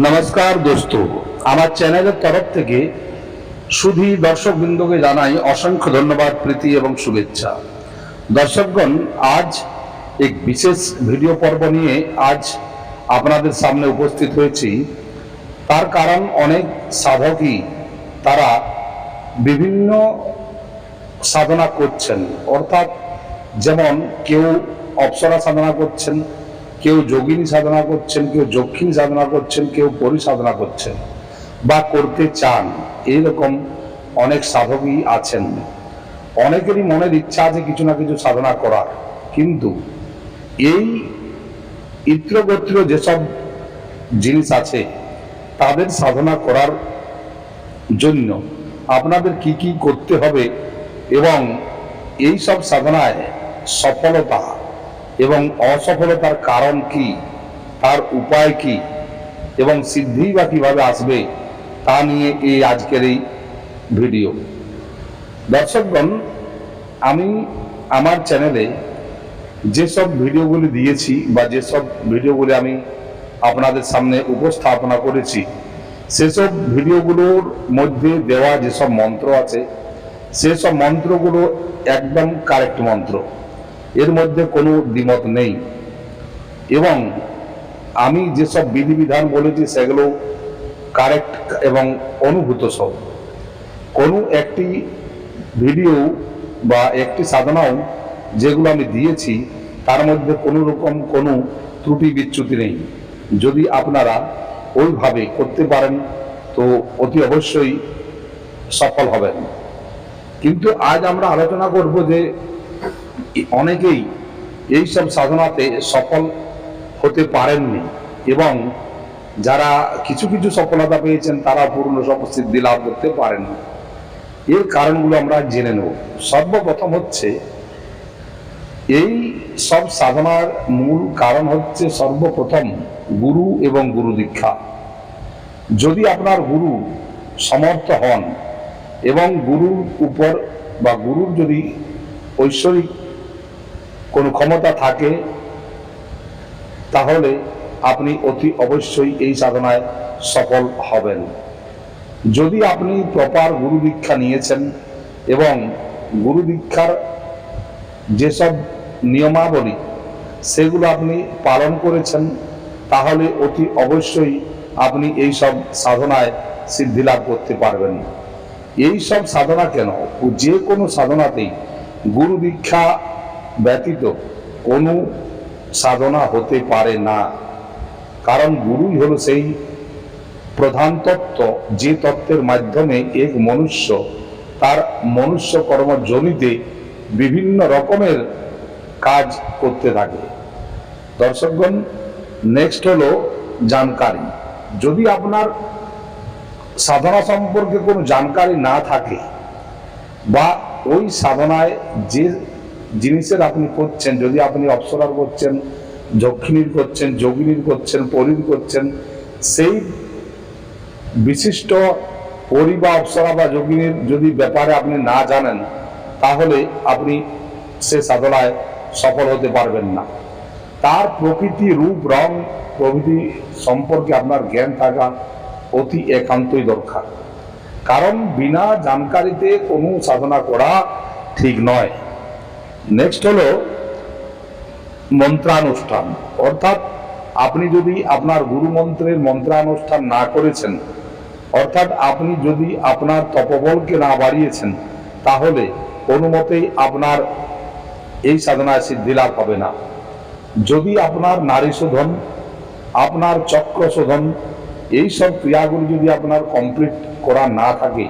নমস্কার দোস্ত। আমার চ্যানেলের তরফ থেকে শুধু দর্শকবৃন্দকে জানাই অসংখ্য ধন্যবাদ, প্রীতি এবং শুভেচ্ছা। দর্শকগণ, আজ এক বিশেষ ভিডিও পর্ব নিয়ে আজ আপনাদের সামনে উপস্থিত হয়েছি। তার কারণ অনেক সাধকই তারা বিভিন্ন সাধনা করছেন। অর্থাৎ যেমন কেউ অপসরা সাধনা করছেন কেউ যোগিনী সাধনা করছেন, কেউ যক্ষিণ সাধনা করছেন, কেউ পরিসাধনা করছেন বা করতে চান, এইরকম অনেক সাধকই আছেন। অনেকেরই মনের ইচ্ছা আছে কিছু না কিছু সাধনা করার, কিন্তু এই ইত্রগোত্র যেসব জিনিস আছে, তাদের সাধনা করার জন্য আপনাদের কি কি করতে হবে এবং এই সব সাধনায় সফলতা এবং অসফলতার কারণ কি? তার উপায় কি? এবং সিদ্ধি বা কীভাবে আসবে? তা নিয়ে এই আজকের এই ভিডিও। দর্শকগণ, আমি আমার চ্যানেলে যেসব ভিডিওগুলি দিয়েছি বা যেসব ভিডিওগুলি আমি আপনাদের সামনে উপস্থাপনা করেছি, সেসব ভিডিওগুলোর মধ্যে দেওয়া যেসব মন্ত্র আছে, সেসব মন্ত্রগুলো একদম কারেক্ট মন্ত্র। এর মধ্যে কোনো দ্বিমত নেই। এবং আমি যেসব বিধিবিধান বলেছি, সেগুলো কারেক্ট এবং অনুভূত সব। কোনো একটি ভিডিও বা একটি সাধনাও যেগুলো আমি দিয়েছি, তার মধ্যে কোনো রকম কোনো ত্রুটি বিচ্যুতি নেই। যদি আপনারা ওইভাবে করতে পারেন, তো অতি অবশ্যই সফল হবেন। কিন্তু আজ আমরা আলোচনা করব যে অনেকেই এই সব সাধনাতে সফল হতে পারেননি এবং যারা কিছু কিছু সফলতা পেয়েছেন, তারা পূর্ণ সিদ্ধি লাভ করতে পারেন এর কারণগুলো আমরা জেনে নেব। সর্বপ্রথম হচ্ছে, এই সব সাধনার মূল কারণ হচ্ছে সর্বপ্রথম গুরু এবং গুরু দীক্ষা। যদি আপনার গুরু সমর্থ হন এবং গুরুর উপর বা গুরুর যদি ঐশ্বরিক কোনো ক্ষমতা থাকে, তাহলে আপনি অতি অবশ্যই এই সাধনায় সফল হবেন। যদি আপনি প্রপার গুরু দীক্ষা নিয়েছেন এবং গুরু দীক্ষার যেসব নিয়মাবলী, সেগুলো আপনি পালন করেছেন, তাহলে অতি অবশ্যই আপনি এই সব সাধনায় সিদ্ধি লাভ করতে পারবেন। এই সব সাধনা কেন? যে কোনো সাধনাতেই গুরু দীক্ষা ব্যতীত কোনো সাধনা হতে পারে না। কারণ গুরুই হলো সেই প্রধান তত্ত্ব, যে তত্ত্বের মাধ্যমে এক মনুষ্য তার মনুষ্য কর্মজনিতে বিভিন্ন রকমের কাজ করতে থাকে। দর্শকগণ নেক্সট হলো জানকারি। যদি আপনার সাধনা সম্পর্কে কোনো জানকারি না থাকে বা ওই সাধনায় যে জিনিসের আপনি করছেন, যদি আপনি অপসরার করছেন, যক্ষিণীর করছেন, যোগিনীর করছেন, পরীর করছেন, সেই বিশিষ্ট পরি বা অপসরা বা যোগিনীর যদি ব্যাপারে আপনি না জানেন, তাহলে আপনি সে সাধনায় সফল হতে পারবেন না। তার প্রকৃতি রূপ, রং, প্রভৃতি সম্পর্কে আপনার জ্ঞান থাকা অতি একান্তই দরকার। কারণ বিনা জানকারিতে কোনো সাধনা করা ঠিক নয়। নেক্সট হলো মন্ত্রানুষ্ঠান। অর্থাৎ আপনি যদি আপনার গুরু মন্ত্রের মন্ত্রানুষ্ঠান না করেছেন, অর্থাৎ আপনি যদি আপনার তপবলকে না বাড়িয়েছেন, তাহলে কোনো মতেই আপনার এই সাধনায় সিদ্ধি লাভ হবে না। যদি আপনার নারী শোধন, আপনার চক্র শোধন এইসব ক্রিয়াগুলি যদি আপনার কমপ্লিট করা না থাকে,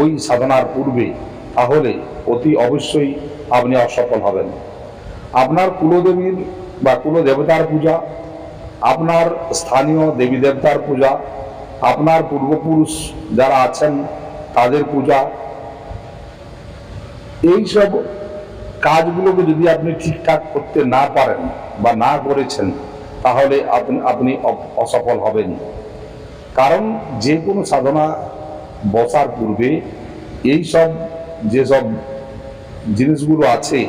ওই সাধনার পূর্বে, তাহলে অতি অবশ্যই আপনি অসফল হবেন। আপনার কুলদেবীর বা কুলদেবতার পূজা, আপনার স্থানীয় দেবী দেবতার পূজা, আপনার পূর্বপুরুষ যারা আছেন তাদের পূজা, এই সব কাজগুলোকে যদি আপনি ঠিকঠাক করতে না পারেন বা না করেছেন, তাহলে আপনি আপনি অসফল হবেন। কারণ যে কোনো সাধনা বসার পূর্বে এই সব যেসব জিনিসগুলো আছে।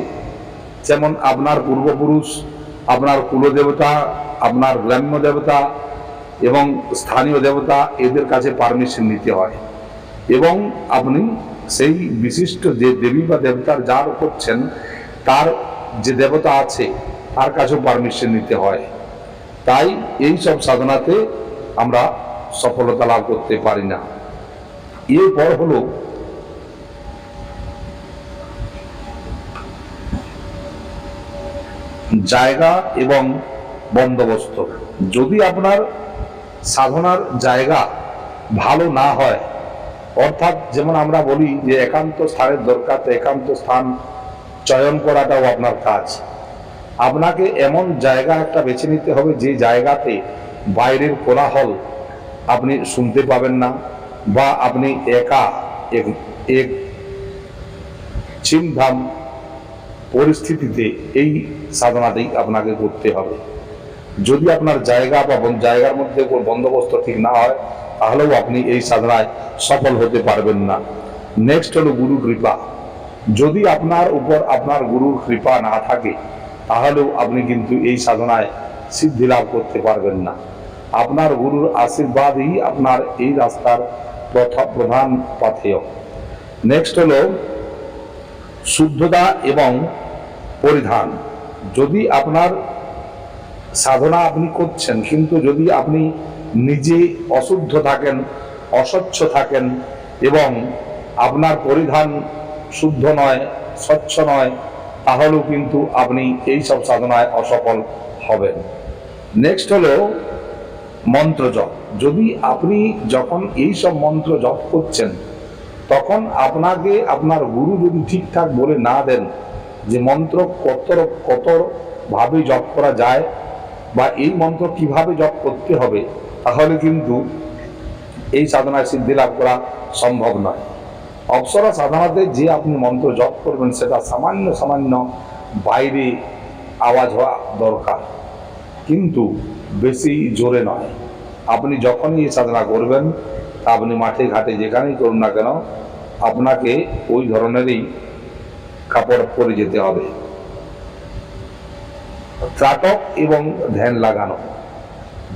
যেমন আপনার পূর্বপুরুষ, আপনার কুলদেবতা, আপনার গ্রাম্য দেবতা এবং স্থানীয় দেবতা এদের কাছে পারমিশন নিতে হয়। এবং আপনি সেই বিশিষ্ট যে দেবী বা দেবতার যার করছেন, তার যে দেবতা আছে, তার কাছেও পারমিশন নিতে হয়। তাই এই সব সাধনাতে আমরা সফলতা লাভ করতে পারি না। এরপর হলো জায়গা এবং বন্দোবস্ত। যদি আপনার সাধনার জায়গা ভালো না হয়, অর্থাৎ যেমন আমরা বলি যে একান্ত স্থানের দরকার একান্ত স্থান চয়ন করাটাও আপনার কাজ। আপনাকে এমন জায়গা একটা বেছে নিতে হবে যে জায়গাতে বাইরের কোলাহল আপনি শুনতে পাবেন না বা আপনি একা এক এক ছিমধাম পরিস্থিতিতে এই সাধনাটি আপনাকে করতে হবে। যদি আপনার জায়গা বা জায়গার মধ্যে বন্দোবস্ত ঠিক না হয়, তাহলেও আপনি এই সাধনায় সফল হতে পারবেন না। নেক্সট হলো গুরু কৃপা। যদি আপনার উপর আপনার গুরুর কৃপা না থাকে, তাহলেও আপনি কিন্তু এই সাধনায় সিদ্ধি লাভ করতে পারবেন না। আপনার গুরুর আশীর্বাদই আপনার এই রাস্তার প্রধান পাথেয়। নেক্সট হলো শুদ্ধতা এবং পরিধান। যদি আপনার সাধনা আপনি করছেন, কিন্তু যদি আপনি নিজে অশুদ্ধ থাকেন, অস্বচ্ছ থাকেন এবং আপনার পরিধান শুদ্ধ নয়, স্বচ্ছ নয়, তাহলেও কিন্তু আপনি এই সব সাধনায় অসফল হবেন। নেক্সট হলো মন্ত্র জপ। যদি আপনি যখন এই সব মন্ত্র জপ করছেন তখন আপনাকে আপনার গুরু যদি ঠিকঠাক বলে না দেন যে মন্ত্র কত কত ভাবে জপ করা যায় বা এই মন্ত্র কীভাবে জপ করতে হবে, তাহলে কিন্তু এই সাধনায় সিদ্ধি লাভ করা সম্ভব নয়। অপ্সরা সাধনাতে যে আপনি মন্ত্র জপ করবেন, সেটা সামান্য সামান্য বাইরে আওয়াজ হওয়া দরকার। কিন্তু বেশি জোরে নয়। আপনি যখনই এই সাধনা করবেন আপনি মাঠে, ঘাটে যেখানেই করুন না কেন, আপনাকে ওই ধরনেরই কাপড় পরে যেতে হবে। ত্রাটক এবং ধ্যান লাগানো।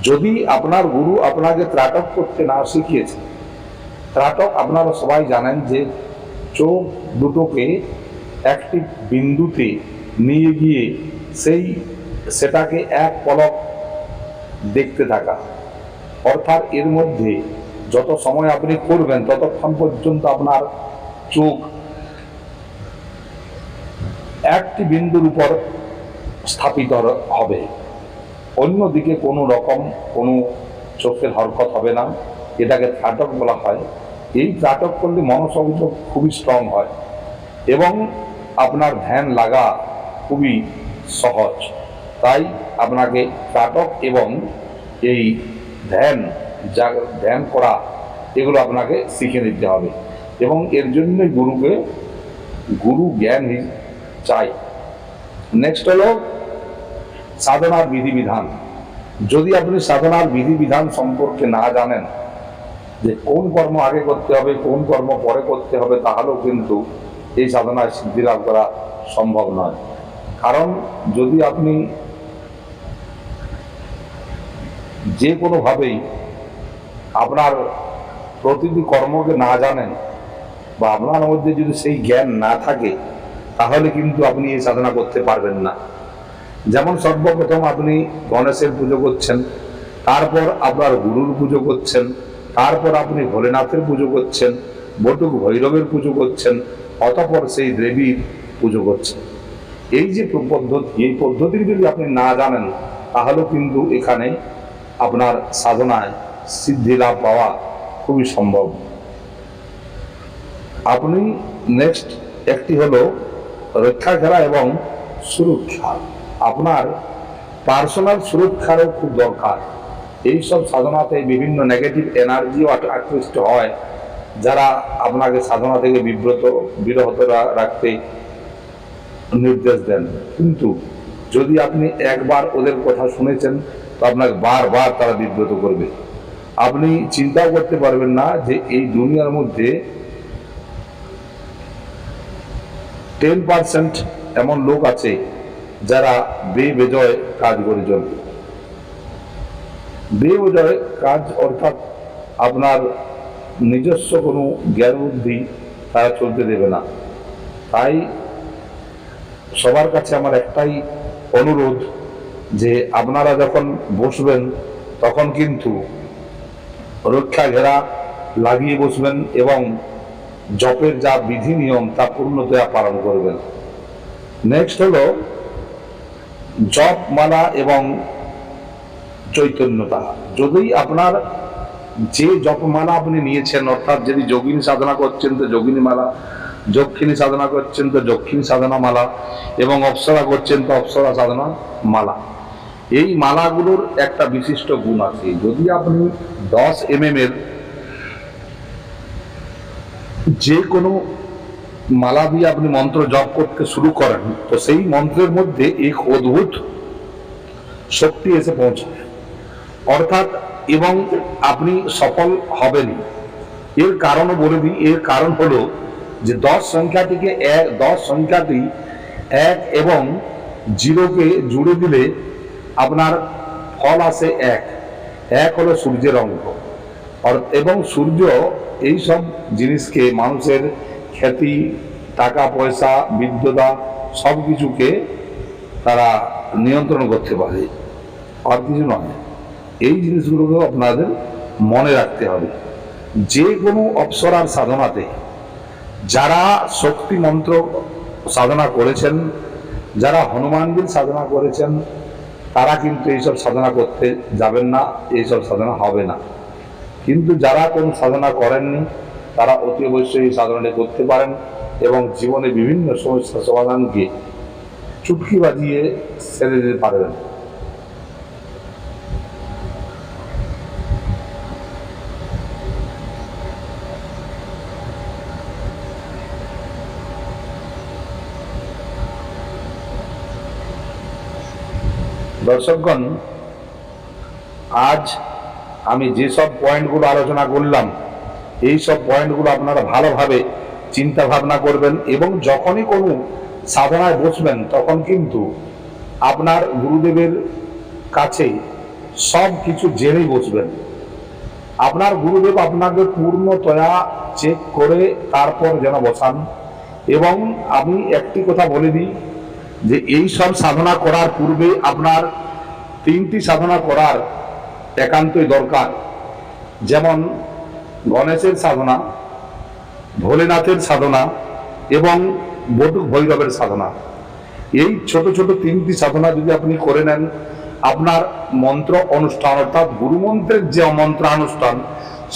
যদি আপনার গুরু আপনাকে ত্রাটক করতে না শিখিয়েছে, ত্রাটক আপনারা সবাই জানেন যে চোখ দুটোকে একটি বিন্দুতে নিয়ে গিয়ে সেই সেটাকে এক পলক দেখতে থাকা। অর্থাৎ এর মধ্যে যত সময় আপনি করবেন, ততক্ষণ পর্যন্ত আপনার চোখ একটি বিন্দুর উপর স্থাপিত হবে। অন্যদিকে কোনো রকম কোনো চোখের হরকত হবে না। এটাকে ত্রাটক বলা হয়। এই ত্রাটক করলে মনোসংযোগ খুবই স্ট্রং হয় এবং আপনার ধ্যান লাগা খুবই সহজ। তাই আপনাকে ত্রাটক এবং এই ধ্যান যা ধ্যান করা, এগুলো আপনাকে শিখে নিতে হবে। এবং এর জন্যই গুরুকে গুরু জ্ঞান চাই। নেক্সট হলো সাধনার বিধিবিধান। যদি আপনি সাধনার বিধিবিধান সম্পর্কে না জানেন যে কোন কর্ম আগে করতে হবে, কোন কর্ম পরে করতে হবে, তাহলেও কিন্তু এই সাধনায় সিদ্ধি লাভ করা সম্ভব নয়। কারণ যদি আপনি যে কোনোভাবেই আপনার প্রতিটি কর্মকে না জানেন বা আপনার মধ্যে যদি সেই জ্ঞান না থাকে, তাহলে কিন্তু আপনি এই সাধনা করতে পারবেন না। যেমন সর্বপ্রথম আপনি গণেশের পুজো করছেন, তারপর আপনার গুরুর পুজো করছেন, তারপর আপনি ভোলেনাথের পুজো করছেন, বটুক ভৈরবের পুজো করছেন, অতপর সেই দেবীর পুজো করছেন। এই যে পদ্ধতি, এই পদ্ধতি যদি আপনি না জানেন, তাহলে কিন্তু এখানে আপনার সাধনায় সিদ্ধি লাভ পাওয়া খুবই সম্ভব। আপনি নেক্সট একটি হলো রক্ষা করা এবং সুরক্ষা। আপনার পার্সোনাল সুরক্ষারও খুব দরকার। এইসব সাধনাতে বিভিন্ন নেগেটিভ এনার্জিও আকৃষ্ট হয়, যারা আপনাকে সাধনা থেকে বিব্রত, বিরত রাখতে নির্দেশ দেন। কিন্তু যদি আপনি একবার ওদের কথা শুনেছেন, তো আপনাকে বারবার তারা বিব্রত করবে। আপনি চিন্তাও করতে পারবেন না যে এই দুনিয়ার মধ্যে টেন পার্সেন্ট এমন লোক আছে যারা বেবেজয় কাজ করে চলবে বেউদয় কাজ অর্থাৎ আপনার নিজস্ব কোনো জ্ঞান বুদ্ধি তারা চলতে দেবে না। তাই সবার কাছে আমার একটাই অনুরোধ যে আপনারা যখন বসবেন তখন কিন্তু রক্ষা ঘেরা লাগিয়ে বসবেন এবং জপের যা বিধি নিয়ম তা পূর্ণতয়া পালন করবেন। নেক্সট হলো জপ, মালা এবং চৈতন্যতা। যদি আপনার যে জপমালা আপনি নিয়েছেন, অর্থাৎ যদি যোগিনী সাধনা করছেন তো যোগিনী মালা, যক্ষিণী সাধনা করছেন তো যক্ষিণী সাধনা মালা এবং অপসরা করছেন তো অপ্সরা সাধনা মালা। এই মালাগুলোর একটা বিশিষ্ট গুণ আছে। যদি আপনি দশ এম এর যে কোনো মালা দিয়ে আপনি মন্ত্র জপ করতে শুরু করেন, তো সেই মন্ত্রের মধ্যে এক অদ্ভুত শক্তি এসে পৌঁছায়। অর্থাৎ এবং আপনি সফল হবেন। এর কারণও বলে দিই, এর কারণ হলো যে দশ সংখ্যাটিকে এক, দশ সংখ্যাটি এক এবং জিরোকে জুড়ে দিলে আপনার ফল আসে এক। এক হলো সূর্যের অর- এবং সূর্য এই সব জিনিসকে, মানুষের খ্যাতি, টাকা, পয়সা, বিদ্যুতা সব কিছুকে তারা নিয়ন্ত্রণ করতে পারে। আর কিছু নয়। এই জিনিসগুলোকে আপনাদের মনে রাখতে হবে। যে কোনো অপ্সরার সাধনাতে যারা শক্তি মন্ত্র সাধনা করেছেন, যারা হনুমানজির সাধনা করেছেন তারা কিন্তু এইসব সাধনা করতে যাবেন না, এইসব সাধনা হবে না। কিন্তু যারা কোন সাধনা করেননি, তারা অতি অবশ্যই এই সাধনাটি করতে পারেন এবং জীবনে বিভিন্ন সমস্যা সমাধানকে চুটকি বাজিয়ে সেরে দিতে পারবেন। দর্শকগণ, আজ আমি যেসব পয়েন্টগুলো আলোচনা করলাম এই সব পয়েন্টগুলো আপনারা ভালোভাবে চিন্তা ভাবনা করবেন এবং যখনই কোনো সাধনায় বসবেন, তখন কিন্তু আপনার গুরুদেবের কাছে সব কিছু জেনেই বসবেন। আপনার গুরুদেব আপনাকে পূর্ণতয়া চেক করে তারপর যেন বসান। এবং আমি একটি কথা বলে দিই যে এই সব সাধনা করার পূর্বে আপনার তিনটি সাধনা করার একান্তই দরকার। যেমন গণেশের সাধনা, ভোলেনাথের সাধনা এবং বটুক ভৈরবের সাধনা। এই ছোট ছোট তিনটি সাধনা যদি আপনি করে নেন, আপনার মন্ত্র অনুষ্ঠান অর্থাৎ গুরুমন্ত্রের যে মন্ত্রানুষ্ঠান,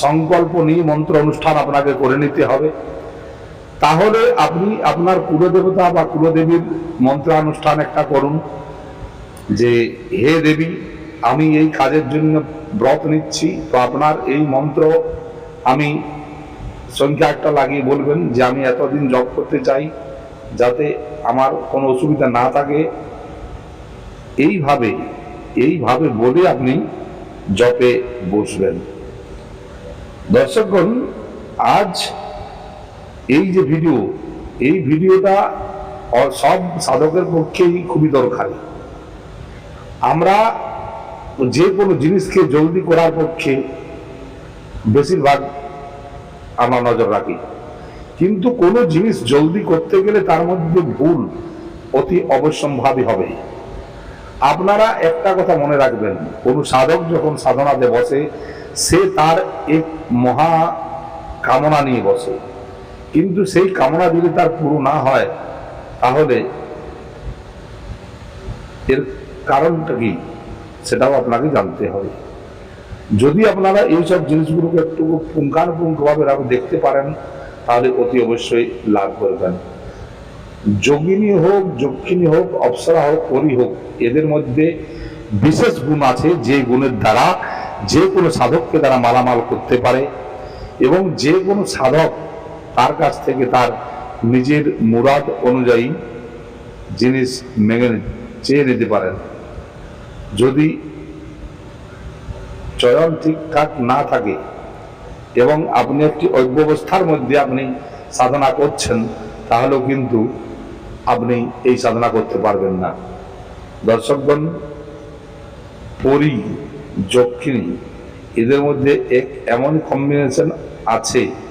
সংকল্প নিয়ে মন্ত্র অনুষ্ঠান আপনাকে করে নিতে হবে। তাহলে আপনি আপনার কুলদেবতা বা কুলদেবীর মন্ত্রানুষ্ঠান একটা করুন যে, হে দেবী, আমি এই কাজের জন্য ব্রত নিচ্ছি, তো আপনার এই মন্ত্র আমি সংখ্যা একটা লাগিয়ে বলবেন যে, আমি এতদিন জপ করতে চাই যাতে আমার কোনো অসুবিধা না থাকে। এইভাবে এইভাবে বলে আপনি জপে বসবেন। দর্শকগণ আজ এই যে ভিডিও, এই ভিডিওটা সব সাধকের পক্ষেই খুবই দরকারি। আমরা যে কোনো জিনিসকে জলদি করার পক্ষে বেশিরভাগ আমরা নজর রাখি। কিন্তু কোনো জিনিস জলদি করতে গেলে তার মধ্যে ভুল অতি অবশ্যম্ভাবী হবে আপনারা একটা কথা মনে রাখবেন, কোনো সাধক যখন সাধনাতে বসে, সে তার এক মহা কামনা নিয়ে বসে। কিন্তু সেই কামনা যদি তার পুরো না হয়, তাহলে এর কারণটা কি? সেটাও আপনাকে জানতে হবে। যদি আপনারা এইসব জিনিসগুলোকে একটু পুঙ্খানুপুঙ্খভাবে দেখতে পারেন, তাহলে অতি অবশ্যই লাভ করবেন। যোগিনী হোক, যক্ষিণী হোক, অপ্সরা হোক, পরি হোক, এদের মধ্যে বিশেষ গুণ আছে যে গুণের দ্বারা যে কোনো সাধককে তারা মালামাল করতে পারে এবং যে কোনো সাধক তার কাছ থেকে তার নিজের মুরাদ অনুযায়ী জিনিস নি- চেয়ে নিতে পারেন। যদি চয়ন ঠিকঠাক না থাকে এবং আপনি একটি অব্যবস্থার মধ্যে আপনি সাধনা করছেন, তাহলেও কিন্তু আপনি এই সাধনা করতে পারবেন না। দর্শকগণ, পরি, যক্ষিণী, এদের মধ্যে এক এমন কম্বিনেশন আছে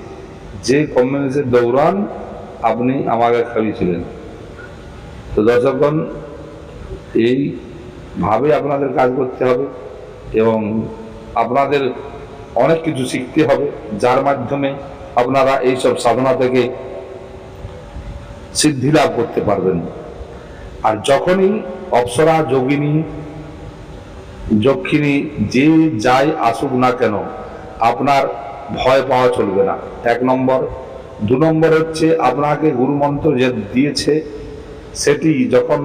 যে কম্বিনেশন দৌড়ান, আপনি আমাকে খাইয়েছিলেন তো দর্শকগণ এইভাবে আপনাদের কাজ করতে হবে এবং আপনাদের অনেক কিছু শিখতে হবে, যার মাধ্যমে আপনারা এইসব সাধনা থেকে সিদ্ধি লাভ করতে পারবেন। আর যখনই অপ্সরা, যোগিনী, যক্ষিণী যে যাই আসুক না কেন, আপনার ভয় পাওয়া চলবে না। এক নম্বর। দু নম্বর হচ্ছে আপনাকে গুরুমন্ত্র যে দিয়েছে, সেটি যখন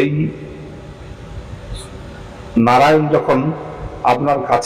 এই নারায়ণ যখন আপনার কাছে